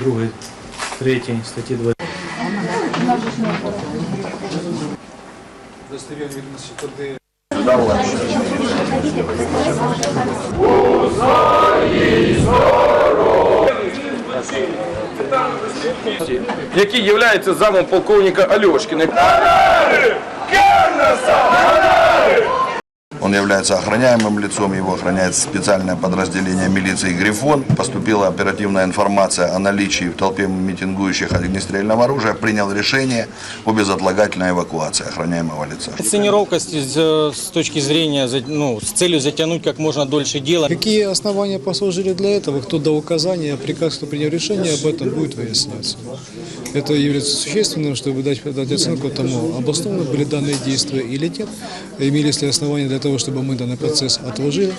Другий, третій статті 2. достовірні відомості, куди який є замом полковника Альошкіна. Он является охраняемым лицом, его охраняет специальное подразделение милиции «Грифон». Поступила оперативная информация о наличии в толпе митингующих огнестрельного оружия. Принял решение о безотлагательной эвакуации охраняемого лица. Инсценировка с, с- точки зрения, ну, с целью затянуть как можно дольше дело. Какие основания послужили для этого, кто дал указания, приказ, кто принял решение, об этом будет выясняться. Это является существенным, чтобы дать, дать оценку тому, обоснованы были данные действия или нет, имелись ли основания для того, чтобы мы данный процесс отложили.